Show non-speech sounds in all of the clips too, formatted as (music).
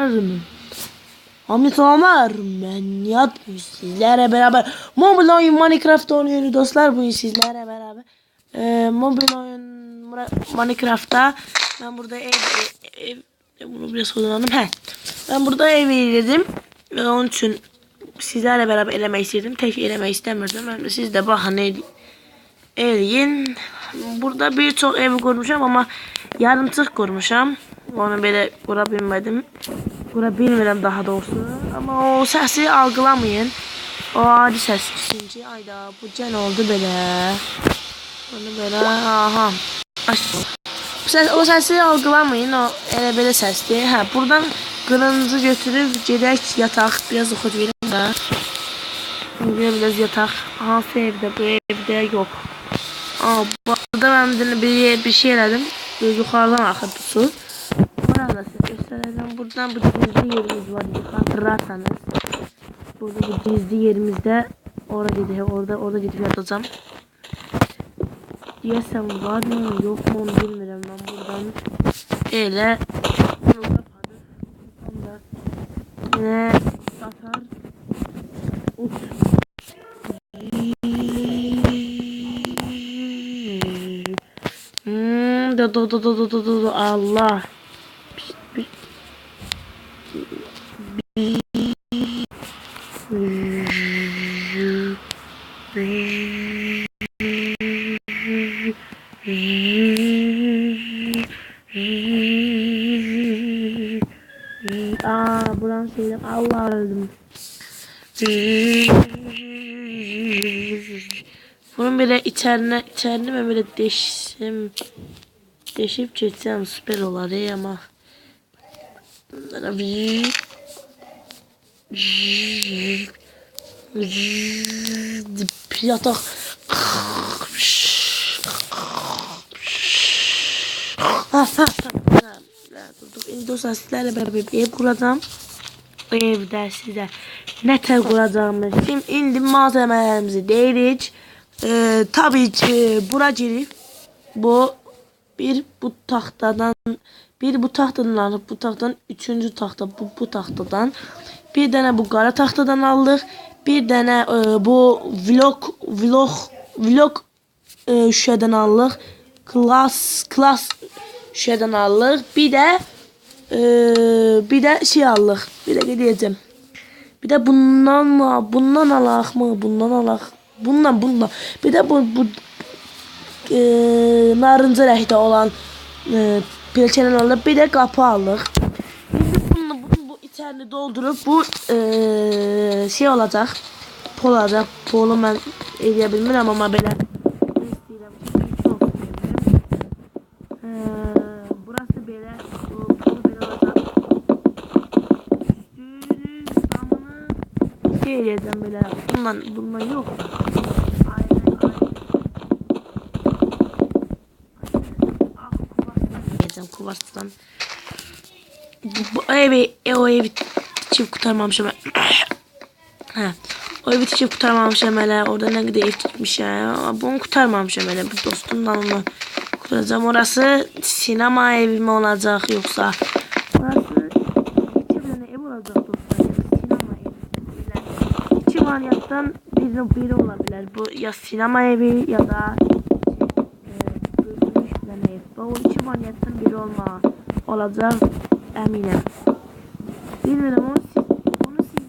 Armın. Hamit Ömer, ben Nihat sizlerle beraber mobil oyun Minecraft oynuyoruz dostlar bugün sizlerle beraber. Ee, mobil oyun Minecraft'ta ben burada ev, ev, ev bunu biraz kullanalım. He. Ben burada ev eyledim ve onun için sizlerle beraber elemek istedim. Tek elemek istemiyordum. Ben de siz de bakın el, eleyin. Burada birçok ev kurmuşam ama yarımtık kurmuşam. Onu böyle kurabilmedim. Kurabilmirəm daha doğrusu. Ama o səsi algılamayın. O adi səs ikinci ayda bu can oldu belə. Onu belə aha. Səs, o səsi algılamayın. O elə belə səsdir. Hə, buradan qılıncı götürüb gedək yataq. Biraz oxut verim də. Burada biraz yataq. Hansı evdə? Bu evdə yox. Aa, burada ben bir, bir, şey elədim. Yukarıdan akıttı su arkadaşlar hemen buradan bu gizli yerimiz var diye hatırlarsanız. Burada bu gizli yerimizde orada gidip orada orada gidip yatacağım. Diyesem var mı yok mu onu bilmiyorum ben buradan. Öyle Yine satar. Uf. Hmm, do do do do do do do Allah. Bunun böyle içerine, içerine ben böyle deşim deşip çeksem süper olur iyi ama bunlara bir yatak ah, ah, ah. İndi o sizlərlə bərabər ev quracam. Evdə sizə nə tər quracağımı, indi malzemələrimizi deyirik. Ee, tabii ki bura girip bu bir bu tahtadan bir bu tahtadan bu tahtadan üçüncü tahta bu bu tahtadan. Bir tane bu kara tahtadan aldık bir tane e, bu vlog vlog vlog e, şeyden aldık klas klas şeyden aldık bir de e, bir de şey aldık bir de gideceğim bir de bundan mı bundan alak mı? Bundan alak Bununla bununla. Bir de bu, bu e, narıncı rəngdə olan e, pilkənin alıb bir də qapı alırıq. Bunu, bunu bu içərini doldurub bu e, şey olacaq. Pol olacaq. Polu mən eləyə bilmirəm amma belə eləyəcəm. Bundan bundan yox. Kuvarsızdan. Bu, evi, e, o evi çift kurtarmamışım. (coughs) ha. O evi çift kurtarmamışım hele. Orada ne kadar ev tutmuş ya. Bunu kurtarmamışım hele. Bu dostumdan onu kurtaracağım. Orası sinema evi mi olacak yoksa? Orası iki tane ev olacak dostlar. Sinema evi. İki manyaktan biri, biri olabilir. Bu ya sinema evi ya da Bu iki manyaktan biri olma olacak eminim. Bilmiyorum onu siz, onu siz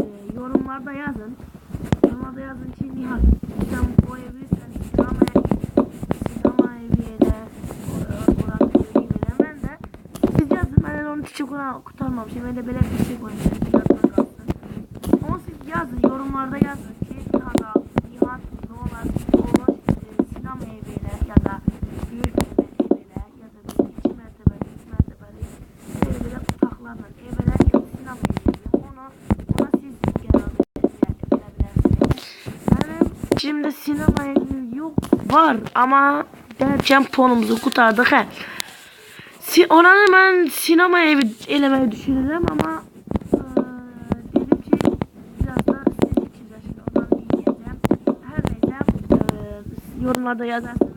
e, yorumlarda yazın. Yorumlarda yazın ki Nihat sen bu evi sen sinema evi sinema eviyle orası evi ben de siz yazın ben de onu küçük kuran kurtarmamışım. Ben de böyle bir şey koymuşum. Onu siz yazın yorumlarda yazın var ama gerçekten puanımızı kurtardık he. Si ona hemen sinemaya elemeyi düşünürüm ama e, e, yorumlarda yazarsanız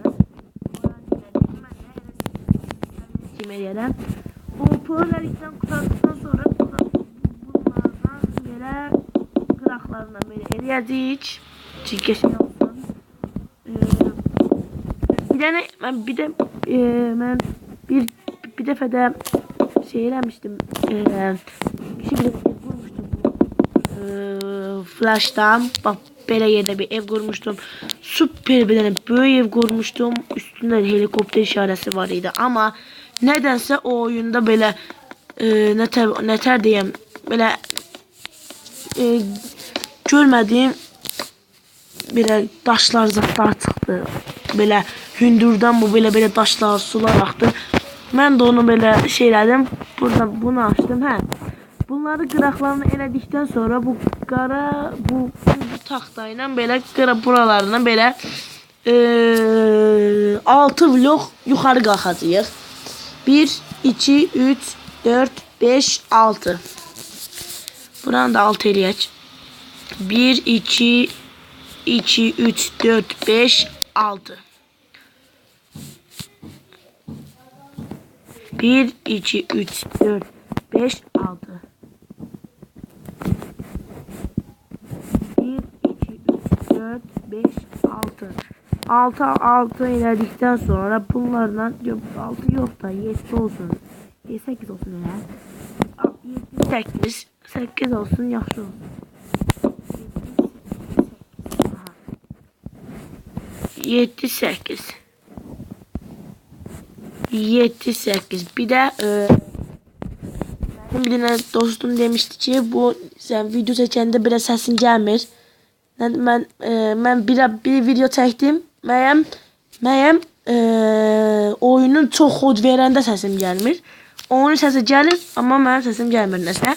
Kimeyeden o polarikten kurtardıktan sonra bunlardan yere kıraklarına böyle eriyedi hiç çirkeşin dənə mən bir də e, mən bir bir dəfə də şey eləmişdim. E, kişi bir vurmuşdum. E, flash'tan bak belə yerdə bir ev qurmuşdum. Süper bir dənə böyük ev qurmuşdum. Üstündə helikopter işarəsi var idi. Amma nədənsə o oyunda belə e, nətər nətər deyəm belə e, görmədiyim belə daşlar zətlər çıxdı. Belə hündürdən bu belə belə daşlar, sular axdı. Mən də onu belə şey elədim. Burada bunu açdım, hə. Bunları qıraqlarını elədikdən sonra bu qara bu, bu taxta ilə belə qıra buralarından belə e, 6 blok yuxarı qalxacağıq. 1 2 3 4 5 6 Buranı da 6 eləyək. 1 2 2 3 4 5 6 1 2 3 4 5 6 1 2 3 4 5 6 6 6 elədikdən sonra bunlarla yok 6 yox da 7 olsun. 8 olsun elə. 7 8 8 olsun yaxşı olsun. 7 8 7 8 bir de e, benim bir tane dostum demişti ki bu sen video çekende biraz sesin gelmir. Ben ben, e, ben bir, bir video çektim. Məyəm məyəm e, oyunun çox xod verəndə səsim gəlmir. Onun səsi gəlir, amma mənim səsim gəlmir nəsə.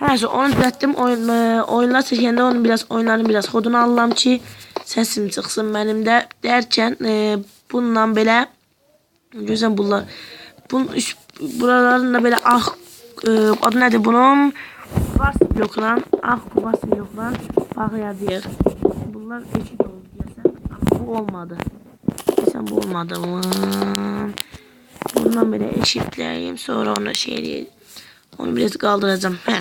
Hər onu düzəltdim. Oyun, e, oyunlar çəkəndə onu biraz oyunların biraz xodunu alıram ki, səsim çıxsın mənim də. Dərkən e, bununla belə gözəl bunlar bunun üst buraların da belə ağ e, adı nədir bunun? Kuvars blokla, ağ kuvars blokla bağlayacağıq. Bunlar eşit oldu deyəsən. Ama bu olmadı. Sen bu olmadı mı? Bundan böyle eşitleyeyim. Sonra onu şey diyeyim. Onu biraz kaldıracağım. He.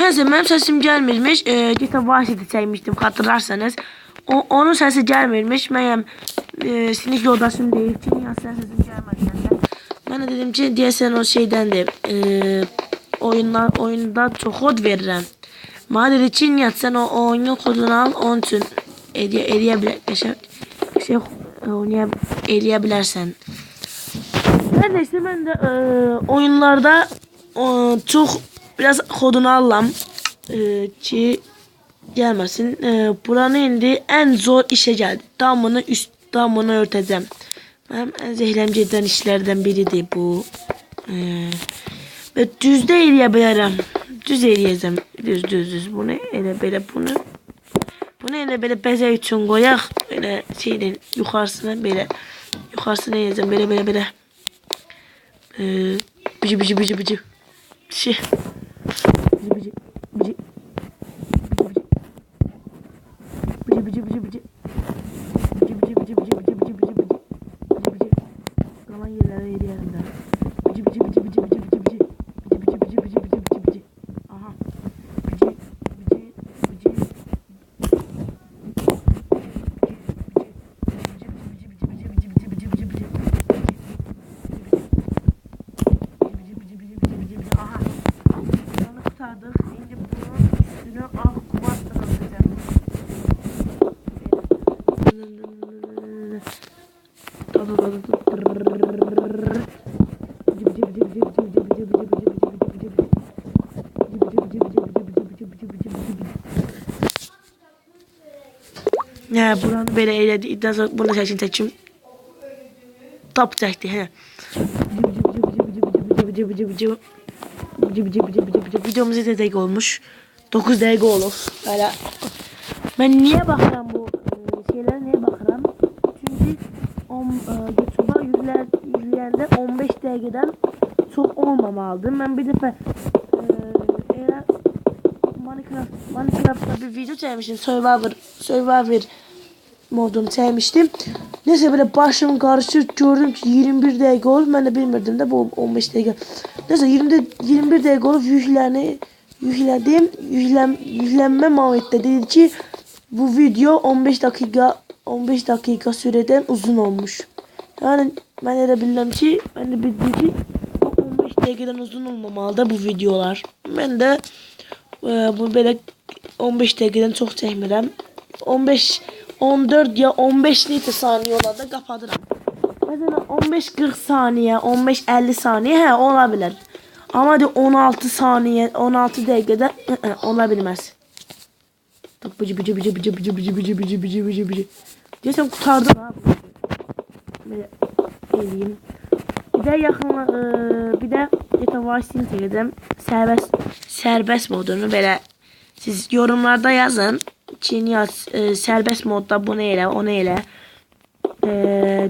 Neyse benim sesim gelmirmiş. Ee, Gita Vasit'i çekmiştim hatırlarsanız. O, onun sesi gelmirmiş. Meğer e, sinif yoldaşım değil. Çünkü ya sen sesim gelmedi. Yani. Ben de dedim ki diye sen o şeyden de e, oyunlar oyunda çok kod verirəm. Madem için yat sen o oyunun kodunu al onun için ediye ediye bile şey, şey oynaya eleyebilirsen. Neredeyse ben de e, oyunlarda e, çok biraz kodunu alam e, ki gelmesin. E, buranın indi en zor işe geldi. Damını üst damını örteceğim. Benim en zehirlemci eden işlerden biridir bu. E, ve düz de eleyebilirim. Düz eləyəcəm. Düz düz düz. Bunu elə belə bunu. Bunu elə belə bəzək üçün qoyaq. Belə şeyin yuxarısına belə yuxarısına eləyəcəm. Belə belə belə. Ee, bici bici bici bici. Şey. Bici bici bici. Bici bici bici bici. Bici bici bici bici bici bici bici bici. Bici bici. Kalan yerlere eləyəlim də. Bici bici bici bici bici bici bici. Bici bici bici bici bici bici bici. Aha. Bici bici bici. Aha. Onu kurtardık. Şimdi bunun üstüne al kumarttan atacağım. Ya buranı böyle eyledi. İddia sonra bunu seçin seçim. Top çekti he. Videomuz 7 dakika olmuş. 9 dakika olur. Böyle. Ben niye bakıram bu e, şeylere niye bakıram? Çünkü on, e, YouTube'a yükler, yükleyende 15 dakikadan çok olmamalıdır. Ben bir defa e, Minecraft, Minecraft'ta bir video çekmiştim. Survivor, Survivor modunu çekmiştim. Neyse böyle başım karışır gördüm ki 21 dakika oldu. Ben de bilmirdim de bu 15 dakika. Neyse 20 21 dakika olup yüklerini yükledim. Yüklem, yüklenme muhabbette dedi ki bu video 15 dakika 15 dakika süreden uzun olmuş. Yani ben de bildim ki ben de bildim ki 15 dakikadan uzun olmamalı da bu videolar. Ben de e, bu böyle 15 dakikadan çok çekmirəm. 15 14 ya 15 neçə saniyə olanda qapadıram. Məsələn 15-40 saniyə, 15-50 saniyə hə ola bilər. Amma de 16 saniyə, 16 dəqiqədə ı -ı, ola bilməz. Tak bıcı bıcı bıcı bıcı bıcı bıcı bıcı bıcı bıcı bıcı bıcı. Deyəsən qurtardım ha. Belə eləyim. Bir də yaxın e, bir də Eta Vice çəkəcəm. Sərbəst sərbəst modunu belə siz yorumlarda yazın. Çin yaz e, sərbəst modda bunu elə, onu elə. E,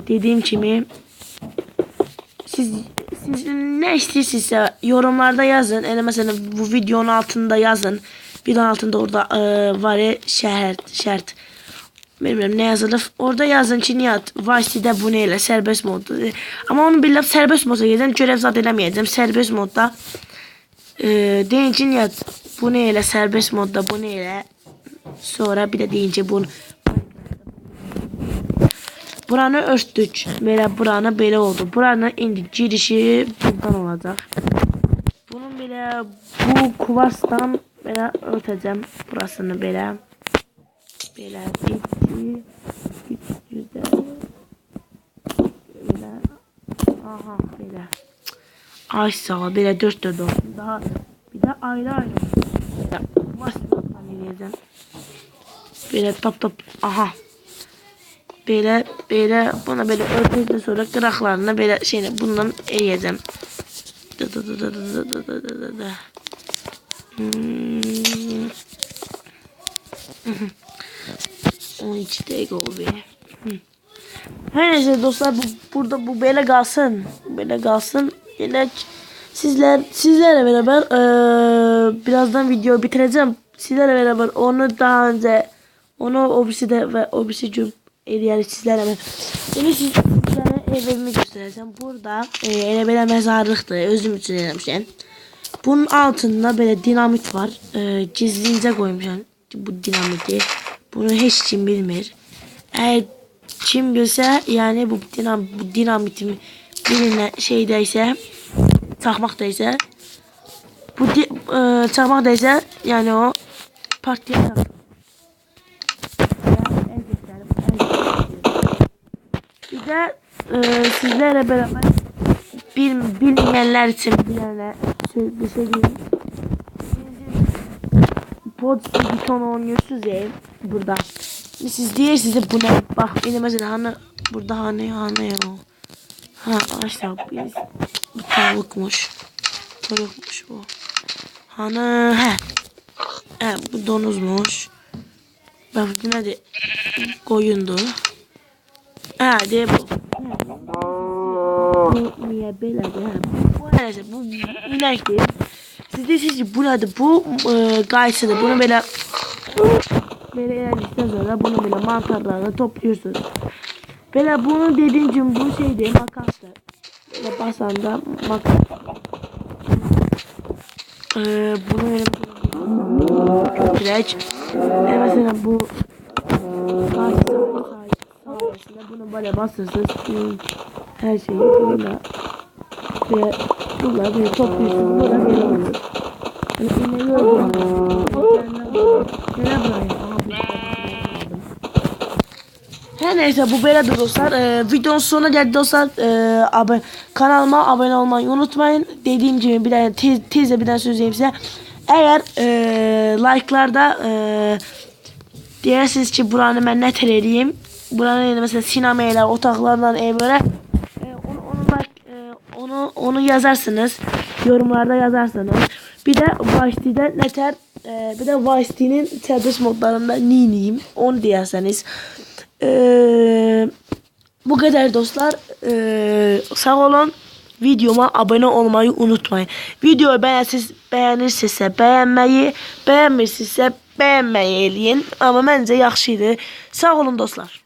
dediyim kimi siz siz ne istiyorsa yorumlarda yazın. Yani mesela bu videonun altında yazın. Videonun altında orada e, var ya şert, şert. Bilmiyorum ne yazılır. Orada yazın ki niyat Vice'de bu neyle serbest modda. Ama onu bilip serbest modda gideceğim. Görev zat edemeyeceğim. Serbest modda. E, deyin ki niyat bu neyle serbest modda bu neyle. Sonra bir de deyince bunu Buranı örtdük. Belə buranı belə oldu. Buranın indi girişi buradan olacak. Bunun belə bu kuvarsdan belə örtəcəm burasını belə. Belə bitdi. Gücdə. Belə. Aha belə. Ay sağ ol. Belə dört dört olsun. Daha bir də ayrı ayrı. Basmadan eləyəcəm. Belə tap tap. Aha. Belə belə buna belə ördükdən sonra qıraqlarına belə şeylə bundan eləyəcəm. Da da da da da da da da da da. Hmm. 12 dakika oldu ya. Hı. Her neyse dostlar bu, burada bu belə qalsın. Belə qalsın. Yine sizler sizlerle beraber eee, birazdan video bitireceğim. Sizlerle beraber onu daha önce onu obside şey ve obsidüm şey e, yer sizlere Şimdi sizlere evimi göstereceğim. Burada e, elə belə məzarlıqdır. Özüm üçün eləmişəm. Bunun altında belə dinamit var. E, gizlincə qoymuşam bu dinamiti. Bunu heç kim bilmir. Əgər kim bilsə, yəni bu dinam bu dinamitimi bilinə şeydə isə çaxmaqda isə bu e, çaxmaqda isə yəni o partlayacaq. De e, sizlerle beraber bil, bilmeyenler için bilenler şey, bir şey diyeyim. Pod buton oynuyorsunuz ya burada. Siz diye size bu ne? Bak yine mesela hani burada hani hani ya. Ha arkadaşlar bir bu tavukmuş. Tavukmuş bu. Hani he. He bu donuzmuş. Bak bu ne de koyundu. Ha de bu. Niye böyle? Bu neyse bu inekti. Siz de siz bu nedir? Bu e, gaysıdır. Bunu böyle böyle eğlendikten sonra bunu böyle mantarlarla topluyorsunuz. Böyle bunu dediğim için bu şeyde makastır. Böyle basanda makas. Ee, bunu böyle kötüleç. Ve mesela bu ağaç sayesinde bunu böyle basırsınız. Her şeyi böyle ve bunlar böyle topluyorsunuz. Burada böyle oluyor. Yani ineği öldürüyorsunuz. Neler buraya? Aha bu aldım. Her neyse bu böyle dostlar. Ee, videonun sonuna geldi dostlar. Ee, abone, kanalıma abone olmayı unutmayın. Dediğim gibi bir tane tez, tezle bir tane söyleyeyim size. Eğer e, like'larda e, deyirsiniz ki buranı ben net eləyim. Buranın mesela sinema elə, otaqlardan evlərə e, onu, onu, like, e, onu, onu yazarsınız. Yorumlarda yazarsınız. Bir de Vice-T'de neter e, bir de Vice-T'nin serbest modlarında niniyim. Onu deyirseniz. Ee, bu kadar dostlar. Ee, sağ olun. Videoma abone olmayı unutmayın. Videoyu beğensiz, beğenirsinizsə beğenmeyi, beğenmirsinizsə beğenmeyi eləyin. Amma məncə yaxşı. Sağ olun dostlar.